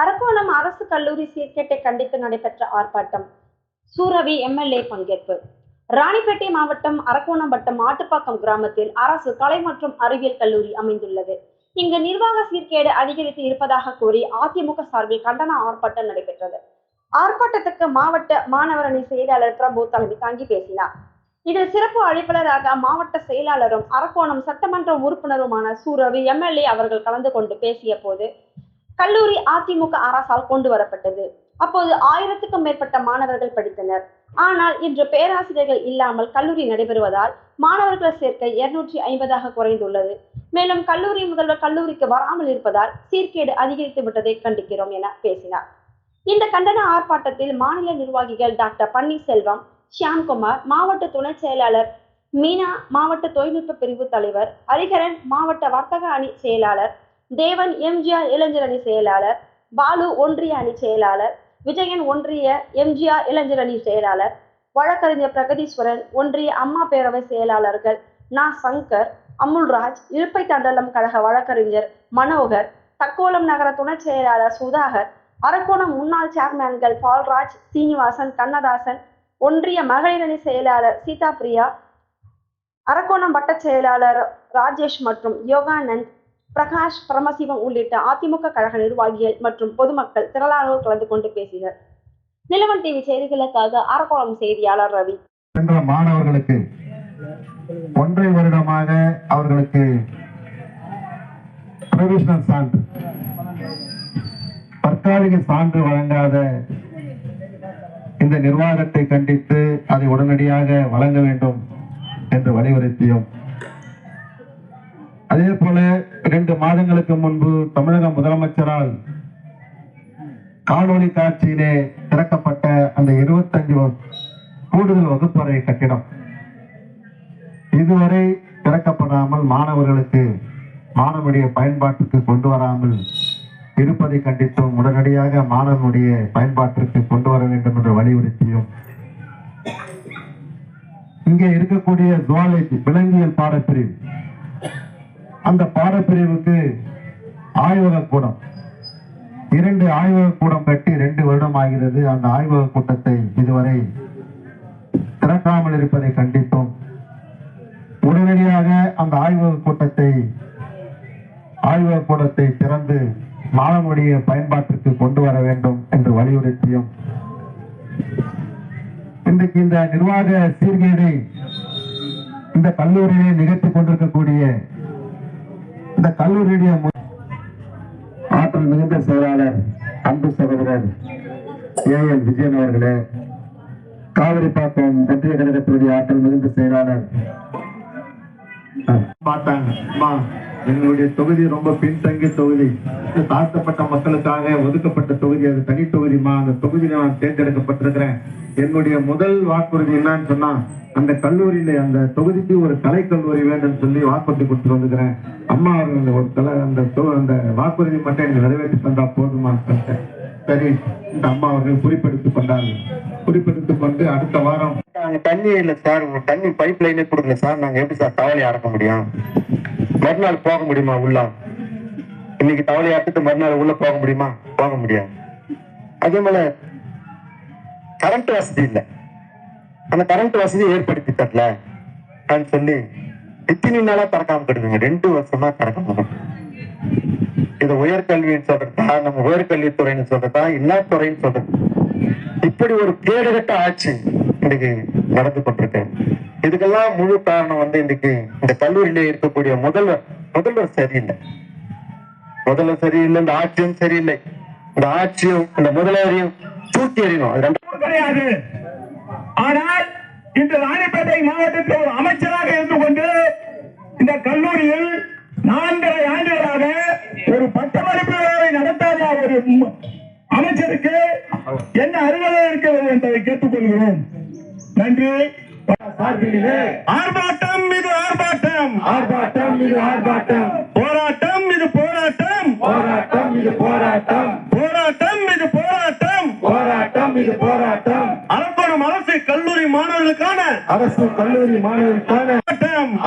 அரக்கோணம் அரசு கல்லூரி சீர்கேட்டை கண்டித்து நடைபெற்ற ஆர்ப்பாட்டம். சூரவி எம்எல்ஏ பங்கேற்பு. ராணிப்பேட்டை மாவட்டம் அரக்கோணம் வட்டம் ஆட்டுப்பாக்கம் கிராமத்தில் அரசு கலை மற்றும் அறிவியல் கல்லூரி அமைந்துள்ளது. இங்கு நிர்வாக சீர்கேடு அதிகரித்து இருப்பதாக கூறி அதிமுக சார்பில் கண்டன ஆர்ப்பாட்டம் நடைபெற்றது. ஆர்ப்பாட்டத்துக்கு மாவட்ட மாணவரணி செயலாளர் பிரபு தலைமை தாங்கி பேசினார். இதில் சிறப்பு அழைப்பாளராக மாவட்ட செயலாளரும் அரக்கோணம் சட்டமன்ற உறுப்பினருமான சூரவி எம்எல்ஏ அவர்கள் கலந்து கொண்டு பேசிய போது கல்லூரி அதிமுக அரசால் கொண்டு வரப்பட்டது. அப்போது ஆயிரத்துக்கும் மேற்பட்ட மாணவர்கள் படித்தனர். ஆனால் இன்று பேராசிரியர்கள் இல்லாமல் கல்லூரி நடைபெறுவதால் மாணவர்கள் சேர்க்கை இருநூற்றி ஐம்பதாக குறைந்துள்ளது. மேலும் கல்லூரி முதல்வர் கல்லூரிக்கு வராமல் இருப்பதால் சீர்கேடு அதிகரித்து விட்டதை கண்டிக்கிறோம் என பேசினார். இந்த கண்டன ஆர்ப்பாட்டத்தில் மாநில நிர்வாகிகள் டாக்டர் பன்னீர்செல்வம் ஷியாம்குமார் மாவட்ட துணை செயலாளர் மீனா மாவட்ட தொழில்நுட்ப பிரிவு தலைவர் ஹரிஹரன் மாவட்ட வர்த்தக அணி செயலாளர் தேவன் எம்ஜிஆர் இளைஞர் அணி செயலாளர் பாலு ஒன்றிய அணி செயலாளர் விஜயன் ஒன்றிய எம்ஜிஆர் இளைஞர் அணி செயலாளர் வழக்கறிஞர் பிரகதீஸ்வரன் ஒன்றிய அம்மா பேரவை செயலாளர்கள் நா. சங்கர் அமுல்ராஜ் இருப்பை தண்டலம் கழக வழக்கறிஞர் மனோகர் தக்கோலம் நகர துணை செயலாளர் சுதாகர் அரக்கோணம் முன்னாள் சேர்மேன்கள் பால்ராஜ் சீனிவாசன் கண்ணதாசன் ஒன்றிய மகளிர் அணி செயலாளர் சீதா பிரியா அரக்கோணம் வட்ட செயலாளர் ராஜேஷ் மற்றும் யோகானந்த் பிரகாஷ் பரமசிவம் உள்ளிட்ட அதிமுக கழக நிர்வாகிகள் மற்றும் பொதுமக்கள் திரளானோர் கலந்து கொண்டு பேசினர். நிலவன் டிவி செய்திகளுக்காக அரக்கோணம் செய்தியாளர் ரவி. மாணவர்களுக்கு ஒன்றை வருடமாக அவர்களுக்கு ப்ரொவிஷனல் சான்று. தற்காலிக சான்று வழங்காத இந்த நிர்வாகத்தை கண்டித்து அதை உடனடியாக வழங்க வேண்டும் என்று வலியுறுத்தியும். அதே போல இரண்டு மாதங்களுக்கு முன்பு தமிழக முதலமைச்சரால் காணொலி காட்சியிலே திறக்கப்பட்ட அந்த இருபத்தஞ்சு கூடுதல் வகுப்பறை கட்டிடம். இதுவரை திறக்கப்படாமல் மாணவர்களுக்கு மாணவனுடைய பயன்பாட்டுக்கு கொண்டு வராமல் இருப்பதை கண்டித்தும். உடனடியாக மாணவனுடைய பயன்பாட்டிற்கு கொண்டு வர வேண்டும் என்று வலியுறுத்தியும். இங்கே இருக்கக்கூடிய ஜுவாலஜி விலங்கியல் பாடப்பிரிவு. அந்த பாடப்பிரிவுக்கு ஆய்வக கூடம். இரண்டு ஆய்வக கூடம் கட்டி ரெண்டு வருடம் ஆகிறது. அந்த ஆய்வக கூட்டத்தை இதுவரை திறக்காமல் இருப்பதை கண்டித்தோம். உடனடியாக அந்த ஆய்வக கூட்டத்தை ஆய்வக கூடத்தை திறந்து மாணவனுடைய பயன்பாட்டிற்கு கொண்டு வர வேண்டும் என்று வலியுறுத்தியும் இன்றைக்கு இந்த நிர்வாக சீர்கேடை இந்த கல்லூரியை நிகழ்த்தி கொண்டிருக்கக்கூடிய இந்த கல்லூரியுடைய ஆற்றல் மிகுந்த செயலாளர் அன்பு சகோதரர் ஏ எல் விஜயன் அவர்களே காவிரிப்பாக்கம் ஒன்றிய கழகத்தினுடைய ஆற்றல் மிகுந்த செயலாளர். பார்த்தாங்க அம்மா எங்களுடைய தொகுதி ரொம்ப பின்தங்கிய தொகுதி. தாழ்த்தப்பட்ட மக்களுக்காக ஒதுக்கப்பட்ட தொகுதி அது தனி தொகுதிமா அந்த தொகுதியில நான் தேர்ந்தெடுக்கப்பட்டிருக்கிறேன். என்னுடைய முதல் வாக்குறுதி என்னன்னு சொன்னா அந்த கல்லூரியில அந்த தொகுதிக்கு ஒரு கலை கல்லூரி வேண்டும் சொல்லி வாக்குறுதி கொடுத்து வந்துக்கிறேன். அம்மா அவர்கள் அந்த ஒரு கலை அந்த அந்த வாக்குறுதி மட்டும் எனக்கு நிறைவேற்றி தந்தா போதுமா சொல்லிட்டேன் சரி இந்த அம்மா அவர்கள் குறிப்பெடுத்துக் கொண்டார்கள் குறிப்பெடுத்துக் கொண்டு அடுத்த வாரம். நாங்க தண்ணி இல்ல சார் தண்ணி பைப் லைனே கொடுக்கல சார். நாங்க எப்படி சார் தவலை அடக்க முடியும்? மறுநாள் போக முடியுமா உள்ள? இன்னைக்கு தவளை அறுத்துட்டு மறுநாள் உள்ள போக முடியுமா? போக முடியாது. அதே போல கரண்ட் வசதி இல்ல. அந்த கரண்ட் வசதி ஏற்படுத்தி தரல அப்படின்னு சொல்லி இத்தனை நாளா திறக்காம கிடக்குங்க. ரெண்டு வருஷமா திறக்காம இது உயர்கல்வின்னு சொல்றதா நம்ம உயர்கல்வித்துறைன்னு சொல்றதா என்ன துறைன்னு சொல்றது? இப்படி ஒரு கேடுகட்ட ஆட்சி இன்னைக்கு நடந்து கொண்டிருக்கு. இதுக்கெல்லாம் முழு காரணம் வந்து இன்னைக்கு இந்த கல்லூரியிலே இருக்கக்கூடிய முதல்வர். முதல்வர் சரியில்லை. முதல்வர் சரியில்லை இந்த ஆட்சியும் சரியில்லை இந்த ஆட்சியும் இந்த முதல்வரையும் தூக்கி எறியணும் கிடையாது ஆனால் இன்று ராணிப்பேட்டை மாவட்டத்தில் ஒரு அமைச்சராக இருந்து கொண்டு இந்த கல்லூரியில் நான்கரை ஆண்டுகளாக ஒரு பட்டமளிப்பு விழாவை நடத்தாத ஒரு அமைச்சருக்கு என்ன அருகதை இருக்கிறது என்பதை கேட்டுக்கொள்கிறோம் நன்றி ஆர்ப்பாட்டம் இது ஆர்ப்பாட்டம் ஆர்ப்பாட்டம் இது ஆர்ப்பாட்டம் இது போராட்டம். போராட்டம் இது போராட்டம். போராட்டம் இது போராட்டம். அரப்பணம் அரசு கல்லூரி மாணவர்களுக்கான அரசு கல்லூரி மாணவர்களுக்கான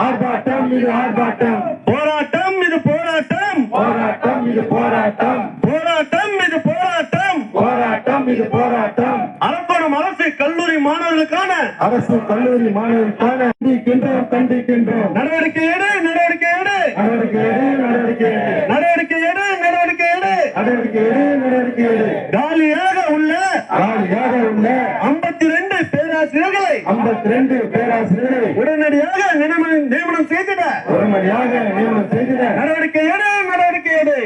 ஆர்ப்பாட்டம். இது ஆர்ப்பாட்டம். போராட்டம் இது போராட்டம். போராட்டம் இது போராட்டம். போராட்டம் இது போராட்டம். போராட்டம் இது போராட்டம். அரப்பணம் அரசு கல்லூரி மாணவர்களுக்கான அரசு கல்லூரி மாணவர்களுக்கான கண்டிக்கின்றோம் கண்டிக்கின்றோம். நடவடிக்கை எடு ரெண்டு பேராசிரியரை உடனடியாக நியமனம் செய்துட. உடனடியாக நியமனம் செய்திட. நடவடிக்கை எடு நடவடிக்கை எடு.